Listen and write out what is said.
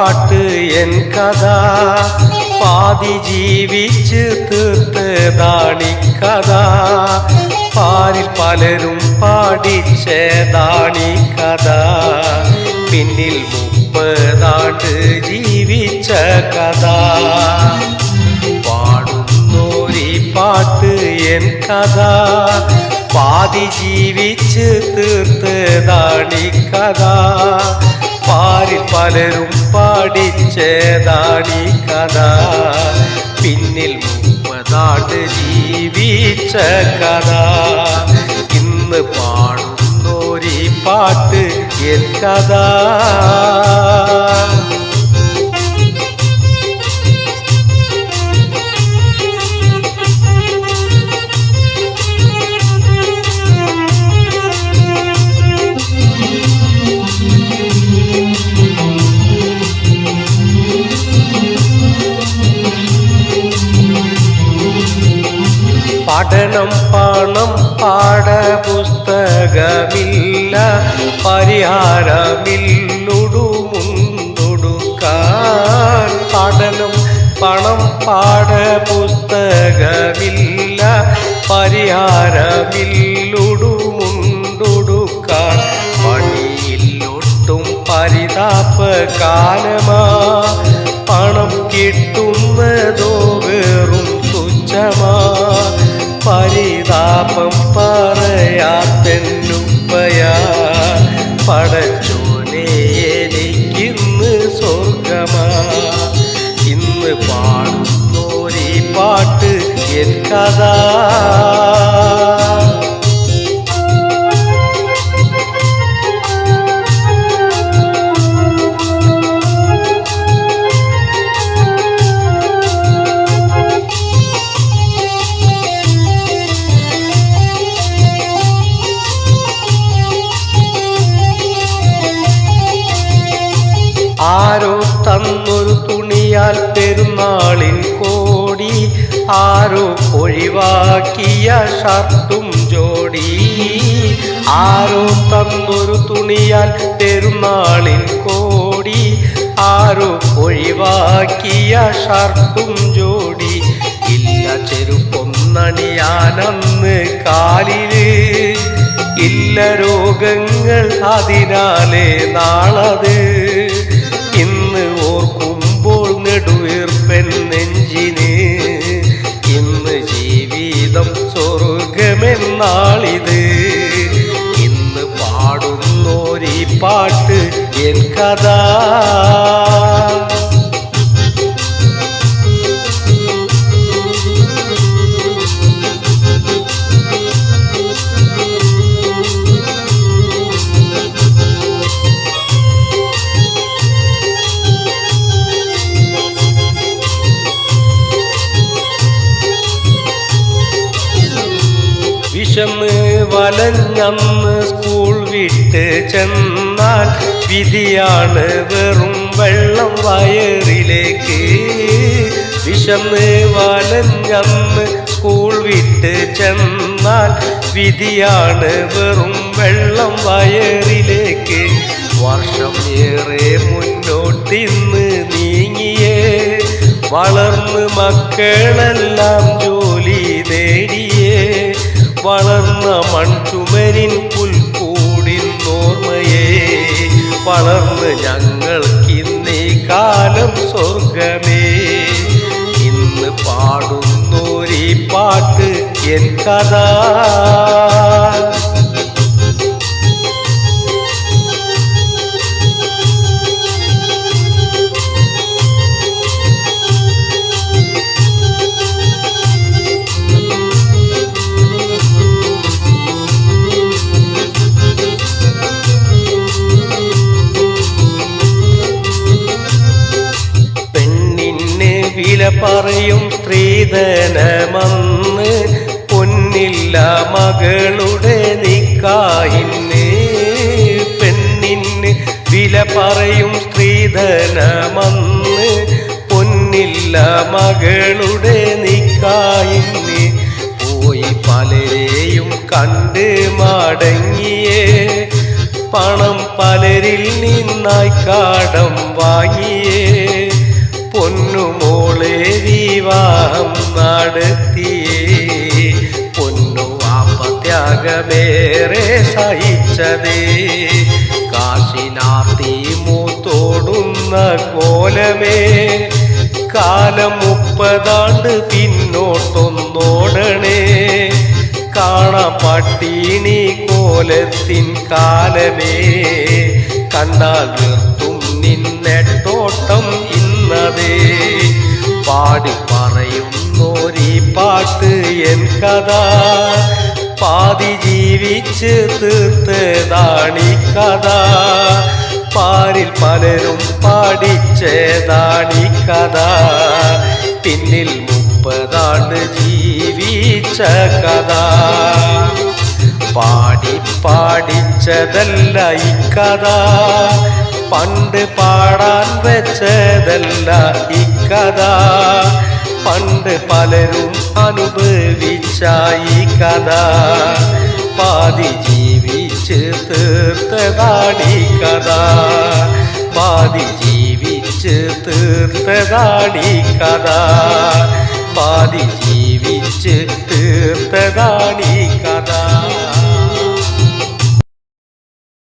പാട്ട് എൻ കഥ. പാതി ജീവിച്ച് തീർത്തതാണി കഥ. പാരിൽ പലരും പാടിച്ചതാണി കഥ. പിന്നിൽ മുപ്പതാണ്ട് ജീവിച്ച കഥ. പാടുന്നോരി പാട്ട് എൻ കഥ. പാതി ജീവിച്ച് തീർത്തതാണി കഥ. പാരിൽ പലരും പാടിച്ചേതാണി കഥ. പിന്നിൽ മുപ്പതാണ്ട് ജീവിച്ച കഥ. ഇന്ന് പാടുന്നോരി പാട്ട് എൻ കഥ. പഠനം പണം പാഠപുസ്തകമില്ല പരിഹാരമില്ലുടുമുണ്ടൊടുക്കാൻ. പഠനം പണം പാഠപുസ്തകമില്ല പരിഹാരമില്ലുടുമുണ്ടൊടുക്കാൻ. പണിയില്ലൊട്ടും പരിതാപ കാലമാ പണം കിട്ടുന്നതോ വെറും പാടുന്നോരീ പാട്ട് എൻ ആരോ തന്നൊരു തുണിയാൽ പെരുന്നാളിൻ കോടി ആരോ ഒഴിവാക്കിയ ഷർട്ടും ജോടി. ആരോ തന്നൊരു തുണിയാൽ പെരുന്നാളിൻ കോടി ആരോ ഒഴിവാക്കിയ ഷർട്ടും ജോടി. ഇല്ല ചെരുപ്പൊന്നണിയാനന്ന് കാലിൽ ഇല്ല രോഗങ്ങൾ അതിനാലേ നാളത്. സ്വർഗമെന്നാളിത് ഇന്ന് പാടുന്നോരീ പാട്ട് എൻ കഥ. വലഞ്ഞന്ന് സ്കൂൾ വിട്ട് ചെന്നാൽ വിധിയാണ് വെറും വെള്ളം വയറിലേക്ക്. വിഷന്ന് വലഞ്ഞന്ന് സ്കൂൾ വിട്ട് ചെന്നാൽ വിധിയാണ് വെറും വെള്ളം വയറിലേക്ക്. വർഷം ഏറെ മുന്നോട്ടിന്ന് നീങ്ങിയേ. വളർന്ന് മക്കളെല്ലാം ജോലി നേടിയേ. വളർന്ന മൺചുമരിൻ പുൽക്കൂടിൻ ഓർമ്മയേ വളർന്ന് ഞങ്ങൾക്കിന്നീ കാലം സ്വർഗമേ. ഇന്ന് പാടുന്നോരീ പാട്ട് എൻ കഥ. വില പറയും സ്ത്രീധനമന്ന് പൊന്നില്ല മകളുടെ നിക്കായിന്ന് പെണ്ണിന് വില പറയും സ്ത്രീധനമന്ന് പൊന്നില്ല മകളുടെ നിക്കായിന്ന് പോയി പലരെയും കണ്ട് മടങ്ങിയേ പണം പലരിൽ നിന്നായി കാടം വാങ്ങിയേ. പൊന്നുമോളെ വിവാഹം നടത്തിയേ. പൊന്നു വാപ്പത്യാഗമേറെ സഹിച്ചതേ. കാശിനാത്തി മൂത്തോടുന്ന കോലമേ. കാലം മുപ്പതാണ്ട് പിന്നോട്ടൊന്നോടണേ. കാണാം പട്ടിണി കോലത്തിൻ കാലമേ. കണ്ടാൽ നിർത്തും നിന്നെട്ടോട്ടം ഇന്നതേ പാടി പറയുന്നോരീ പാട്ട് എൻ കഥ. പാതി ജീവിച്ച് തീർത്തതാണി കഥ. പാരിൽ പലരും പാടിച്ചതാണി കഥ. പിന്നിൽ മുപ്പതാണ്ട് ജീവിച്ച കഥ. പാടി പാടിച്ചതല്ല ഇക്കഥ പണ്ട് പാടാൻ വെച്ചതല്ല ഇക്കഥ പണ്ട് പലരും അനുഭവിച്ച ഈ കഥ. പാതി ജീവിച്ച് തീർത്തതാടി കഥ. പാതി ജീവിച്ച് തീർത്തതാടി കഥ. പാതി ജീവിച്ച് തീർത്തതാടി കഥ.